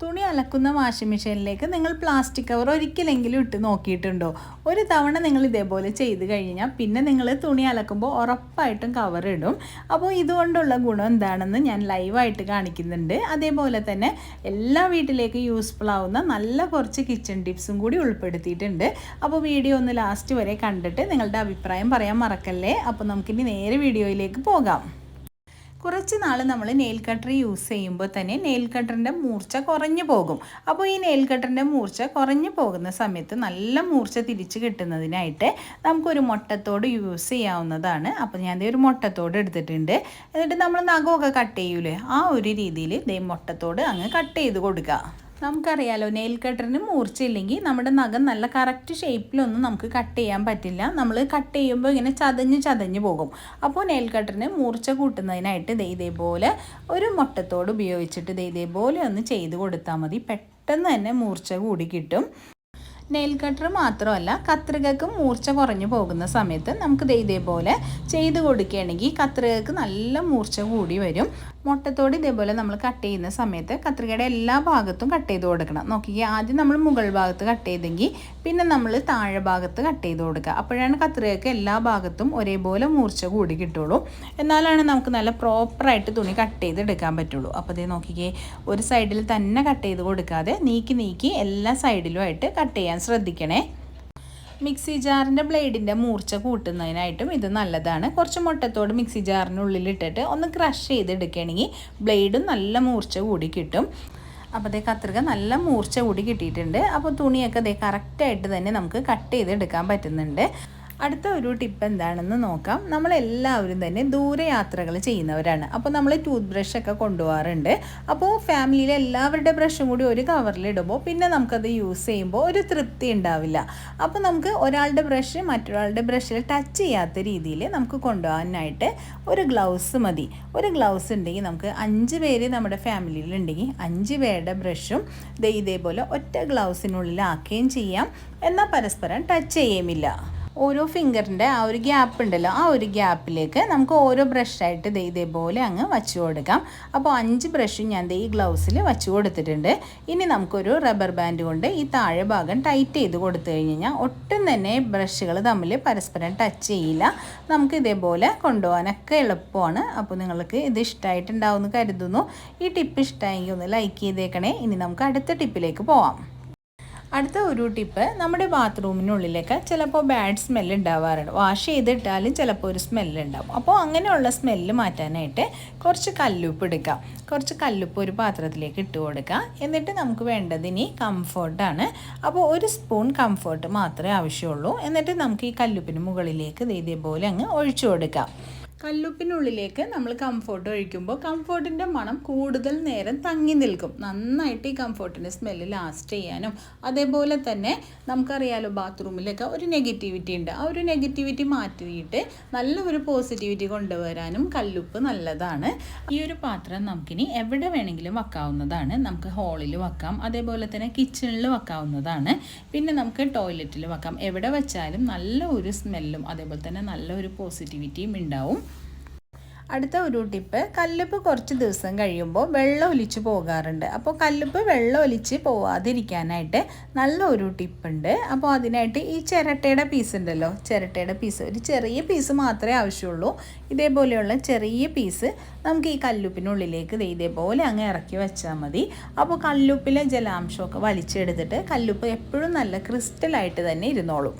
തുണി അലക്കുന്ന വാഷിംഗ് മെഷീനിലേക്ക് നിങ്ങൾ plastic cover ഒരിക്കലെങ്കിലും ഇട്ട് നോക്കിയിട്ടുണ്ടോ? ഒരു തവണ നിങ്ങൾ ഇതേപോലെ ചെയ്ത് കഴിഞ്ഞാൽ പിന്നെ നിങ്ങൾ തുണി അലക്കുമ്പോൾ ഉറപ്പായിട്ടും കവർ ഇടും. അപ്പോൾ ഇതുകൊണ്ടുള്ള ഗുണം എന്താണെന്ന് ഞാൻ ലൈവായിട്ട് കാണിക്കുന്നുണ്ട്. അതേപോലെ തന്നെ എല്ലാ വീട്ടിലേക്കും യൂസ്ഫുൾ ആവുന്ന നല്ല കുറച്ച് കിച്ചൺ ടിപ്സും കൂടി ഉൾപ്പെടുത്തിയിട്ടുണ്ട്. അപ്പോൾ വീഡിയോ ഒന്ന് ലാസ്റ്റ് വരെ കണ്ടിട്ട് നിങ്ങളുടെ അഭിപ്രായം പറയാൻ മറക്കല്ലേ? അപ്പോൾ നമുക്കിനി നേരെ വീഡിയോയിലേക്ക് പോകാം. കുറച്ച് നാൾ നമ്മൾ നെയിൽ കട്ടർ യൂസ് ചെയ്യുമ്പോൾ തന്നെ നെയിൽ കട്ടറിന്റെ മൂർച്ച കുറഞ്ഞു പോകും. അപ്പോൾ ഈ നെയിൽ കട്ടറിന്റെ മൂർച്ച കുറഞ്ഞു പോകുന്ന സമയത്ത് നല്ല മൂർച്ച തിരിച്ച് കിട്ടുന്നതിനായിട്ട് നമുക്കൊരു മുട്ടത്തോട് യൂസ് ചെയ്യാവുന്നതാണ്. അപ്പോൾ ഞാൻ ഒരു മുട്ടത്തോട് എടുത്തിട്ടുണ്ട്. എന്നിട്ട് നമ്മൾ നഖമൊക്കെ കട്ട് ചെയ്യൂലേ? ആ ഒരു രീതിയിൽ ദേ മുട്ടത്തോട് അങ്ങ് കട്ട് ചെയ്ത് കൊടുക്കുക നമുക്കറിയാലോ നെയിൽ കട്ടറിന് മൂർച്ചയില്ലെങ്കിൽ നമ്മുടെ നഖം നല്ല കറക്റ്റ് ഷേപ്പിലൊന്നും നമുക്ക് കട്ട് ചെയ്യാൻ പറ്റില്ല. നമ്മൾ കട്ട് ചെയ്യുമ്പോൾ ഇങ്ങനെ ചതഞ്ഞ് ചതഞ്ഞ് പോകും. അപ്പോൾ നെയിൽ കട്ടറിന് മൂർച്ച കൂട്ടുന്നതിനായിട്ട് ദേ ഇതേപോലെ ഒരു മുട്ടത്തോട് ഉപയോഗിച്ചിട്ട് ദേ ഇതേപോലെ ഒന്ന് ചെയ്ത് കൊടുത്താൽ മതി. പെട്ടെന്ന് തന്നെ മൂർച്ച കൂടി കിട്ടും. നെയിൽ കട്ടർ മാത്രമല്ല കത്രികക്കും മൂർച്ച കുറഞ്ഞു പോകുന്ന സമയത്ത് നമുക്ക് ഇതേപോലെ ചെയ്ത് കൊടുക്കുകയാണെങ്കിൽ കത്രികക്ക് നല്ല മൂർച്ച കൂടി വരും. മുട്ടത്തോട് ഇതേപോലെ നമ്മൾ കട്ട് ചെയ്യുന്ന സമയത്ത് കത്രികയുടെ എല്ലാ ഭാഗത്തും കട്ട് ചെയ്ത് കൊടുക്കണം. നോക്കിക്കേ ആദ്യം നമ്മൾ മുകൾ ഭാഗത്ത് കട്ട് ചെയ്തെങ്കിൽ പിന്നെ നമ്മൾ താഴെ ഭാഗത്ത് കട്ട് ചെയ്ത് കൊടുക്കുക. അപ്പോഴാണ് കത്രികയ്ക്ക് എല്ലാ ഭാഗത്തും ഒരേപോലെ മൂർച്ച കൂടി കിട്ടുള്ളൂ. എന്നാലാണ് നമുക്ക് നല്ല പ്രോപ്പറായിട്ട് തുണി കട്ട് ചെയ്ത് എടുക്കാൻ പറ്റുള്ളൂ. അപ്പോൾ ഇതേ നോക്കിക്കേ ഒരു സൈഡിൽ തന്നെ കട്ട് ചെയ്ത് കൊടുക്കാതെ നീക്കി നീക്കി എല്ലാ സൈഡിലുമായിട്ട് കട്ട് ചെയ്യാൻ ശ്രദ്ധിക്കണേ. മിക്സി ജാറിന്റെ ബ്ലേഡിന്റെ മൂർച്ച കൂട്ടുന്നതിനായിട്ടും ഇത് നല്ലതാണ്. കുറച്ച് മുട്ടത്തോട് മിക്സി ജാറിനുള്ളിലിട്ടിട്ട് ഒന്ന് ക്രഷ് ചെയ്തെടുക്കുകയാണെങ്കിൽ ബ്ലേഡും നല്ല മൂർച്ച കൂടി കിട്ടും. അപ്പോൾ അതേ കത്രിക നല്ല മൂർച്ച കൂടി കിട്ടിയിട്ടുണ്ട്. അപ്പോൾ തുണിയൊക്കെ അതേ കറക്റ്റായിട്ട് തന്നെ നമുക്ക് കട്ട് ചെയ്തെടുക്കാൻ പറ്റുന്നുണ്ട്. അടുത്ത ഒരു ടിപ്പ് എന്താണെന്ന് നോക്കാം. നമ്മളെല്ലാവരും തന്നെ ദൂരയാത്രകൾ ചെയ്യുന്നവരാണ്. അപ്പോൾ നമ്മൾ ടൂത്ത് ബ്രഷൊക്കെ കൊണ്ടുപോകാറുണ്ട്. അപ്പോൾ ഫാമിലിയിലെ എല്ലാവരുടെ ബ്രഷും കൂടി ഒരു കവറിലിടുമ്പോൾ പിന്നെ നമുക്കത് യൂസ് ചെയ്യുമ്പോൾ ഒരു തൃപ്തി ഉണ്ടാവില്ല. അപ്പോൾ നമുക്ക് ഒരാളുടെ ബ്രഷ് മറ്റൊരാളുടെ ബ്രഷിൽ ടച്ച് ചെയ്യാത്ത രീതിയിൽ നമുക്ക് കൊണ്ടുപോകാനായിട്ട് ഒരു ഗ്ലൗസ് മതി. ഒരു ഗ്ലൗസ് ഉണ്ടെങ്കിൽ നമുക്ക് അഞ്ച് പേര് നമ്മുടെ ഫാമിലിയിലുണ്ടെങ്കിൽ അഞ്ച് പേരുടെ ബ്രഷും ഇതേപോലെ ഒറ്റ ഗ്ലൗസിനുള്ളിലാക്കുകയും ചെയ്യാം. എന്നാൽ പരസ്പരം ടച്ച് ചെയ്യുമില്ല ഓരോ ഫിംഗറിന്റെ ആ ഒരു ഗ്യാപ്പ് ഉണ്ടല്ലോ ആ ഒരു ഗ്യാപ്പിലേക്ക് നമുക്ക് ഓരോ ബ്രഷായിട്ട് ദേ ഇതേപോലെ അങ്ങ് വച്ചു കൊടുക്കാം. അപ്പോൾ അഞ്ച് ബ്രഷും ഞാൻ ദേ ഈ ഗ്ലൗസിൽ വച്ചു കൊടുത്തിട്ടുണ്ട്. ഇനി നമുക്കൊരു റബ്ബർ ബാൻഡ് കൊണ്ട് ഈ താഴെ ഭാഗം ടൈറ്റ് ചെയ്ത് കൊടുത്തു കഴിഞ്ഞ് കഴിഞ്ഞാൽ ഒട്ടും തന്നെ ബ്രഷുകൾ തമ്മിൽ പരസ്പരം ടച്ച് ചെയ്യില്ല. നമുക്ക് ഇതേപോലെ കൊണ്ടുപോകാനൊക്കെ എളുപ്പമാണ്. അപ്പോൾ നിങ്ങൾക്ക് ഇത് ഇഷ്ടമായിട്ടുണ്ടാവുമെന്ന് കരുതുന്നു. ഈ ടിപ്പ് ഇഷ്ടമായെങ്കിൽ ഒന്ന് ലൈക്ക് ചെയ്തേക്കണേ. ഇനി നമുക്ക് അടുത്ത ടിപ്പിലേക്ക് പോവാം. അടുത്ത ഒരു ടിപ്പ് നമ്മുടെ ബാത്റൂമിനുള്ളിലേക്ക് ചിലപ്പോൾ ബാഡ് സ്മെല്ല് ഉണ്ടാവാറുണ്ട്. വാഷ് ചെയ്തിട്ടാലും ചിലപ്പോൾ ഒരു സ്മെല്ല് ഉണ്ടാവും. അപ്പോൾ അങ്ങനെയുള്ള സ്മെല്ല് മാറ്റാനായിട്ട് കുറച്ച് കല്ലുപ്പ് എടുക്കാം കുറച്ച് കല്ലുപ്പ് ഒരു പാത്രത്തിലേക്ക് ഇട്ട് കൊടുക്കുക. എന്നിട്ട് നമുക്ക് വേണ്ടത് ഇനി കംഫർട്ടാണ് അപ്പോൾ ഒരു സ്പൂൺ കംഫർട്ട് മാത്രമേ ആവശ്യമുള്ളൂ. എന്നിട്ട് നമുക്ക് ഈ കല്ലുപ്പിന് മുകളിലേക്ക് ഇതേപോലെ അങ്ങ് ഒഴിച്ചു കൊടുക്കാം. കല്ലുപ്പിനുള്ളിലേക്ക് നമ്മൾ കംഫോർട്ട് ഒഴിക്കുമ്പോൾ കംഫോർട്ടിന്റെ മണം കൂടുതൽ നേരം തങ്ങി നിൽക്കും. നന്നായിട്ട് ഈ കംഫോർട്ടിന്റെ സ്മെല്ല് ലാസ്റ്റ് ചെയ്യാനും. അതേപോലെ തന്നെ നമുക്കറിയാലോ ബാത്റൂമിലൊക്കെ ഒരു നെഗറ്റിവിറ്റി ഉണ്ട്. ആ ഒരു നെഗറ്റിവിറ്റി മാറ്റിയിട്ട് നല്ല ഒരു പോസിറ്റിവിറ്റി കൊണ്ടുവരാനും കല്ലുപ്പ് നല്ലതാണ്. ഈ ഒരു പാത്രം നമുക്കിനി എവിടെ വേണമെങ്കിലും വെക്കാവുന്നതാണ്. നമുക്ക് ഹോളിൽ വെക്കാം. അതേപോലെ തന്നെ കിച്ചണിൽ വെക്കാവുന്നതാണ്. പിന്നെ നമുക്ക് ടോയ്ലറ്റിൽ വെക്കാം. എവിടെ വെച്ചാലും നല്ല ഒരു സ്മെല്ലും അതേപോലെ തന്നെ നല്ല ഒരു പോസിറ്റിവിറ്റിയും ഉണ്ടാവും. അടുത്ത ഒരു ടിപ്പ് കല്ലുപ്പ് കുറച്ച് ദിവസം കഴിയുമ്പോൾ വെള്ളം ഒലിച്ച് പോകാറുണ്ട്. അപ്പോൾ കല്ലുപ്പ് വെള്ളം ഒലിച്ച് പോവാതിരിക്കാനായിട്ട് നല്ല ഒരു ടിപ്പുണ്ട് അപ്പോൾ അതിനായിട്ട് ഈ ചിരട്ടയുടെ പീസ് ഉണ്ടല്ലോ ചിരട്ടയുടെ പീസ് ഒരു ചെറിയ പീസ് മാത്രമേ ആവശ്യമുള്ളൂ. ഇതേപോലെയുള്ള ചെറിയ പീസ് നമുക്ക് ഈ കല്ലുപ്പിനുള്ളിലേക്ക് ഇതേപോലെ അങ്ങ് ഇറക്കി വെച്ചാൽ മതി. അപ്പോൾ കല്ലുപ്പിലെ ജലാംശമൊക്കെ വലിച്ചെടുത്തിട്ട് കല്ലുപ്പ് എപ്പോഴും നല്ല ക്രിസ്റ്റലായിട്ട് തന്നെ ഇരുന്നോളും.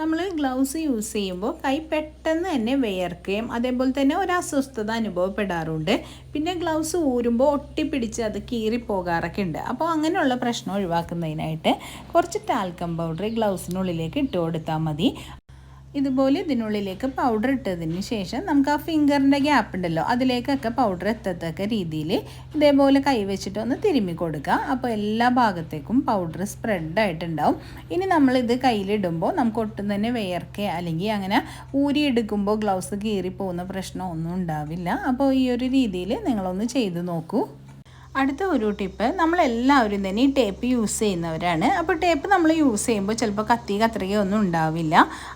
നമ്മൾ ഗ്ലൗസ് യൂസ് ചെയ്യുമ്പോൾ കൈ പെട്ടെന്ന് തന്നെ വിയർക്കുകയും അതേപോലെ തന്നെ ഒരു അസ്വസ്ഥത അനുഭവപ്പെടാറുണ്ട്. പിന്നെ ഗ്ലൗസ് ഊരുമ്പോൾ ഒട്ടിപ്പിടിച്ച് അത് കീറിപ്പോകാറൊക്കെ ഉണ്ട്. അപ്പോൾ അങ്ങനെയുള്ള പ്രശ്നം ഒഴിവാക്കുന്നതിനായിട്ട് കുറച്ച് ടാൽക്കം പൗഡർ ഗ്ലൗസിനുള്ളിലേക്ക് ഇട്ട് കൊടുത്താൽ മതി. ഇതുപോലെ ഇതിനുള്ളിലേക്ക് പൗഡർ ഇട്ടതിന് ശേഷം നമുക്ക് ആ ഫിംഗറിന്റെ ഗ്യാപ്പ് ഉണ്ടല്ലോ അതിലേക്കൊക്കെ പൗഡർ എത്തത്തക്ക രീതിയിൽ ഇതേപോലെ കൈവച്ചിട്ട് ഒന്ന് തിരുമ്മി കൊടുക്കുക. അപ്പോൾ എല്ലാ ഭാഗത്തേക്കും പൗഡർ സ്പ്രെഡായിട്ടുണ്ടാവും ഇനി നമ്മളിത് കയ്യിലിടുമ്പോൾ നമുക്ക് ഒട്ടും തന്നെ വിയർക്കുക അല്ലെങ്കിൽ അങ്ങനെ ഊരിയെടുക്കുമ്പോൾ ഗ്ലൗസ് കീറി പോകുന്ന പ്രശ്നം ഒന്നും ഉണ്ടാവില്ല. അപ്പോൾ ഈ ഒരു രീതിയിൽ നിങ്ങളൊന്ന് ചെയ്ത് നോക്കൂ. അടുത്ത ഒരു ടിപ്പ് നമ്മളെല്ലാവരും തന്നെ ഈ ടേപ്പ് യൂസ് ചെയ്യുന്നവരാണ്. അപ്പോൾ ടേപ്പ് നമ്മൾ യൂസ് ചെയ്യുമ്പോൾ ചിലപ്പോൾ കത്തി കത്രിക ഒന്നും ഉണ്ടാവില്ല.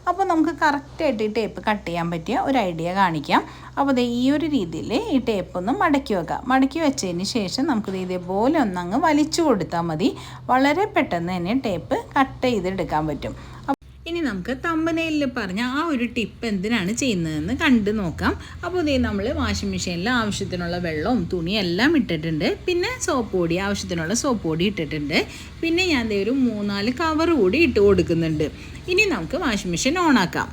അപ്പോൾ നമുക്ക് കറക്റ്റായിട്ട് ഈ ടേപ്പ് കട്ട് ചെയ്യാൻ പറ്റിയ ഒരു ഐഡിയ കാണിക്കാം. അപ്പോൾ ദേ ഈ ഒരു രീതിയിൽ ഈ ടേപ്പ് ഒന്ന് മടക്കി വെക്കാം. മടക്കി വെച്ചതിന് ശേഷം നമുക്കിത് ഇതേപോലെ ഒന്നങ്ങ് വലിച്ചു കൊടുത്താൽ മതി. വളരെ പെട്ടെന്ന് തന്നെ ടേപ്പ് കട്ട് ചെയ്തെടുക്കാൻ പറ്റും. ഇനി നമുക്ക് തമ്പനയിൽ പറഞ്ഞ ആ ഒരു ടിപ്പ് എന്തിനാണ് ചെയ്യുന്നതെന്ന് കണ്ടു നോക്കാം. അപ്പോൾ ഇതേ നമ്മൾ വാഷിംഗ് മെഷീനിൽ ആവശ്യത്തിനുള്ള വെള്ളവും തുണിയും എല്ലാം ഇട്ടിട്ടുണ്ട്. പിന്നെ സോപ്പ് പൊടി ആവശ്യത്തിനുള്ള സോപ്പ് പൊടി ഇട്ടിട്ടുണ്ട്. പിന്നെ ഞാൻ ദേ ഒരു മൂന്നാൽ കവർ കൂടി ഇട്ട് കൊടുക്കുന്നുണ്ട്. ഇനി നമുക്ക് വാഷിംഗ് മെഷീൻ ഓണാക്കാം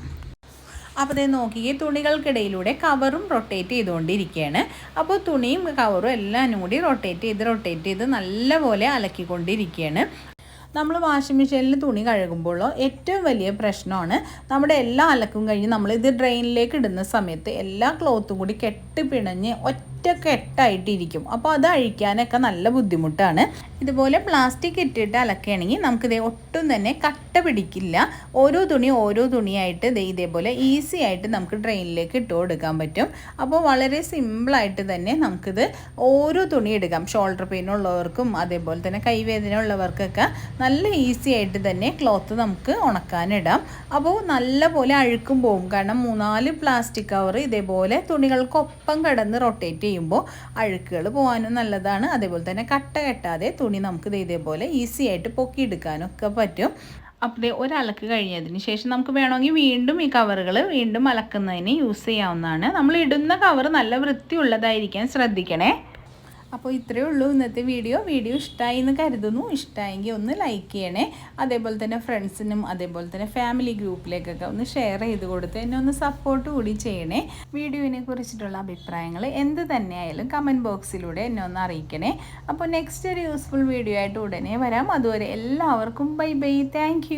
അപ്പോൾ ഇത് നോക്കിയേ തുണികൾക്കിടയിലൂടെ കവറും റൊട്ടേറ്റ് ചെയ്തുകൊണ്ടിരിക്കുകയാണ്. അപ്പോൾ തുണിയും കവറും എല്ലാം കൂടി റൊട്ടേറ്റ് ചെയ്ത് റൊട്ടേറ്റ് ചെയ്ത് നല്ലപോലെ അലക്കിക്കൊണ്ടിരിക്കുകയാണ്. നമ്മൾ വാഷിംഗ് മെഷീനിൽ തുണി കഴുകുമ്പോഴോ ഏറ്റവും വലിയ പ്രശ്നമാണ് നമ്മുടെ എല്ലാ അലക്കും കഴിഞ്ഞ് നമ്മൾ ഇത് ഡ്രെയിനിലേക്ക് ഇടുന്ന സമയത്ത് എല്ലാ ക്ലോത്തും കൂടി കെട്ടി പിണഞ്ഞ് ഒറ്റ കെട്ടായിട്ടിരിക്കും അപ്പോൾ അത് അഴിക്കാനൊക്കെ നല്ല ബുദ്ധിമുട്ടാണ്. ഇതുപോലെ പ്ലാസ്റ്റിക് ഇട്ടിട്ട് അലക്കുകയാണെങ്കിൽ നമുക്കിത് ഒട്ടും തന്നെ കട്ട പിടിക്കില്ല. ഓരോ തുണി ഓരോ തുണിയായിട്ട് ഇത് ഇതേപോലെ ഈസി ആയിട്ട് നമുക്ക് ഡ്രെയിനിലേക്ക് ഇട്ട് കൊടുക്കാൻ പറ്റും. അപ്പോൾ വളരെ സിമ്പിളായിട്ട് തന്നെ നമുക്കിത് ഓരോ തുണി എടുക്കാം. ഷോൾഡർ പെയിൻ ഉള്ളവർക്കും അതേപോലെ തന്നെ കൈവേദന ഉള്ളവർക്കൊക്കെ നല്ല ഈസി ആയിട്ട് തന്നെ ക്ലോത്ത് നമുക്ക് ഉണക്കാനിടാം. അപ്പോൾ നല്ല പോലെ അഴുക്കും പോകും കാരണം മൂന്നാൽ പ്ലാസ്റ്റിക് കവർ ഇതേപോലെ തുണികൾക്കൊപ്പം കിടന്ന് റൊട്ടേറ്റ് ചെയ്യുമ്പോൾ അഴുക്കുകൾ പോകാനും നല്ലതാണ്. അതേപോലെ തന്നെ കട്ട കെട്ടാതെ തുണി നമുക്ക് ഇതേപോലെ ഈസി ആയിട്ട് പൊക്കിയെടുക്കാനൊക്കെ പറ്റും. അപ്പോൾ ഒരലക്ക് കഴിഞ്ഞതിന് ശേഷം നമുക്ക് വേണമെങ്കിൽ വീണ്ടും ഈ കവറുകൾ വീണ്ടും അലക്കുന്നതിന് യൂസ് ചെയ്യാവുന്നതാണ്. നമ്മൾ ഇടുന്ന കവർ നല്ല വൃത്തിയുള്ളതായിരിക്കാൻ ശ്രദ്ധിക്കണേ. അപ്പോൾ ഇത്രയേ ഉള്ളൂ ഇന്നത്തെ വീഡിയോ. വീഡിയോ ഇഷ്ടമായി എന്ന് കരുതുന്നു. ഇഷ്ടമായെങ്കിൽ ഒന്ന് ലൈക്ക് ചെയ്യണേ. അതേപോലെ തന്നെ ഫ്രണ്ട്സിനും അതേപോലെ തന്നെ ഫാമിലി ഗ്രൂപ്പിലേക്കൊക്കെ ഒന്ന് ഷെയർ ചെയ്ത് കൊടുത്ത് എന്നെ ഒന്ന് സപ്പോർട്ട് കൂടി ചെയ്യണേ. വീഡിയോവിനെ കുറിച്ചിട്ടുള്ള അഭിപ്രായങ്ങൾ എന്ത് തന്നെയായാലും കമന്റ് ബോക്സിലൂടെ എന്നെ ഒന്ന് അറിയിക്കണേ. അപ്പോൾ നെക്സ്റ്റ് ഒരു യൂസ്ഫുൾ വീഡിയോ ആയിട്ട് ഉടനെ വരാം. അതുവരെ എല്ലാവർക്കും ബൈ ബൈ താങ്ക്